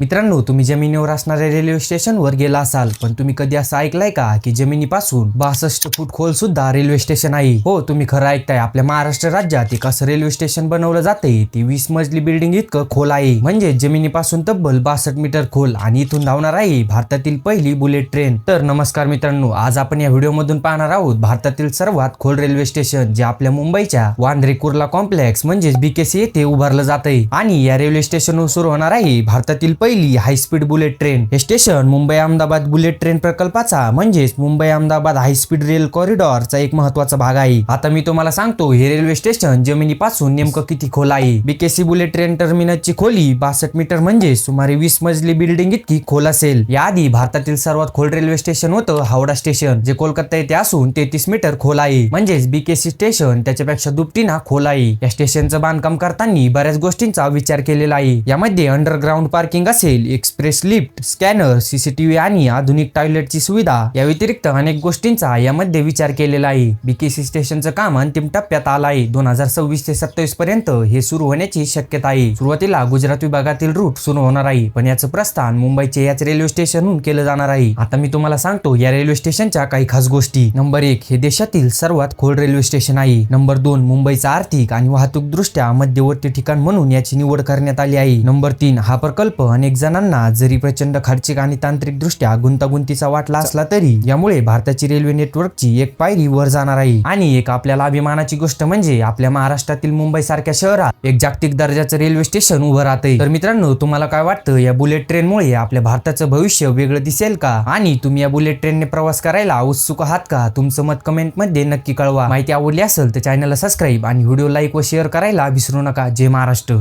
मित्रांनो तुम्ही जमिनीवर असणाऱ्या रेल्वे स्टेशनवर गेला असाल पण तुम्ही कधी असं ऐकलंय का की जमिनीपासून बासष्ट फूट खोल सुद्धा रेल्वे स्टेशन आहे? हो तुम्ही खरं ऐकताय. आपल्या महाराष्ट्र राज्यात एक असं रेल्वे स्टेशन बनवलं जाते ती वीस मजली बिल्डिंग इतकं खोल आहे. म्हणजे जमिनीपासून तब्बल बासष्ट मीटर खोल आणि इथून धावणार आहे भारतातील पहिली बुलेट ट्रेन तर नमस्कार मित्रांनो आज आपण या व्हिडिओ मधून पाहणार आहोत भारतातील सर्वात खोल रेल्वे स्टेशन जे आपल्या मुंबईच्या वांद्रे कुर्ला कॉम्प्लेक्स म्हणजेच बीकेसी येथे उभारलं जात आहे आणि या रेल्वे स्टेशनवर सुरू होणार आहे भारतातील पहिली हाय स्पीड बुलेट ट्रेन हे station Mumbai Ahmedabad bullet train प्रकल्पाचा म्हणजेच Mumbai Ahmedabad high speed rail कॉरिडॉरचा एक महत्त्वाचा भाग आहे. आता मी तुम्हाला सांगतो हे रेल्वे स्टेशन जमिनीपासून नेमकं किती खोल आहे? बीकेसी बुलेट ट्रेन टर्मिनसची खोली बासष्ट मीटर म्हणजे सुमारे वीस मजली बिल्डिंग इतकी खोल असेल. याआधी भारतातील सर्वात खोल रेल्वे स्टेशन होतं हावडा स्टेशन जे कोलकाता येथे असून तेहतीस मीटर खोल आहे. म्हणजेच बीकेसी स्टेशन त्याच्यापेक्षा दुपटीना खोल आहे. या स्टेशनचं बांधकाम करताना बऱ्याच गोष्टींचा विचार केलेला आहे. यामध्ये underground parking cell express lift scanner CCTV आणि आधुनिक टॉयलेटची सुविधा या व्यतिरिक्त अनेक गोष्टींचा यामध्ये विचार केलेला आहे. बीकेसी स्टेशनचं काम अंतिम टप्प्यात आलं आहे. दोन हजार सव्वीस ते सत्तावीस पर्यंत हे सुरू होण्याची शक्यता आहे. सुरुवातीला गुजरात विभागातील रूट सुरू होणार आहे पण याचं प्रस्थान मुंबईचे याच रेल्वे स्टेशनहून केलं जाणार आहे. आता मी तुम्हाला सांगतो या रेल्वे स्टेशनच्या काही खास गोष्टी. नंबर एक हे देशातील सर्वात खोल रेल्वे स्टेशन आहे. नंबर दोन मुंबईचा आर्थिक आणि वाहतूक दृष्ट्या मध्यवर्ती ठिकाण म्हणून याची निवड करण्यात आली आहे. नंबर तीन हा प्रकल्प अनेक अनेक जणांना जरी प्रचंड खर्चिक आणि तांत्रिक दृष्ट्या गुंतागुंतीचा वाटला असला तरी यामुळे भारताची रेल्वे नेटवर्कची एक पायरी वर जाणार आहे. आणि एक आपल्याला अभिमानाची गोष्ट म्हणजे आपल्या महाराष्ट्रातील मुंबई सारख्या शहरात एक जागतिक दर्जाचं रेल्वे स्टेशन उभं राहतंय. तर मित्रांनो तुम्हाला काय वाटतं? या बुलेट ट्रेनमुळे आपल्या भारताचं भविष्य वेगळं दिसेल का? आणि तुम्ही या बुलेट ट्रेनने प्रवास करायला उत्सुक आहात का? तुमचं मत कमेंटमध्ये नक्की कळवा. माहिती आवडली असेल तर चॅनलला सबस्क्राईब आणि व्हिडिओ लाईक व शेअर करायला विसरू नका. जय महाराष्ट्र.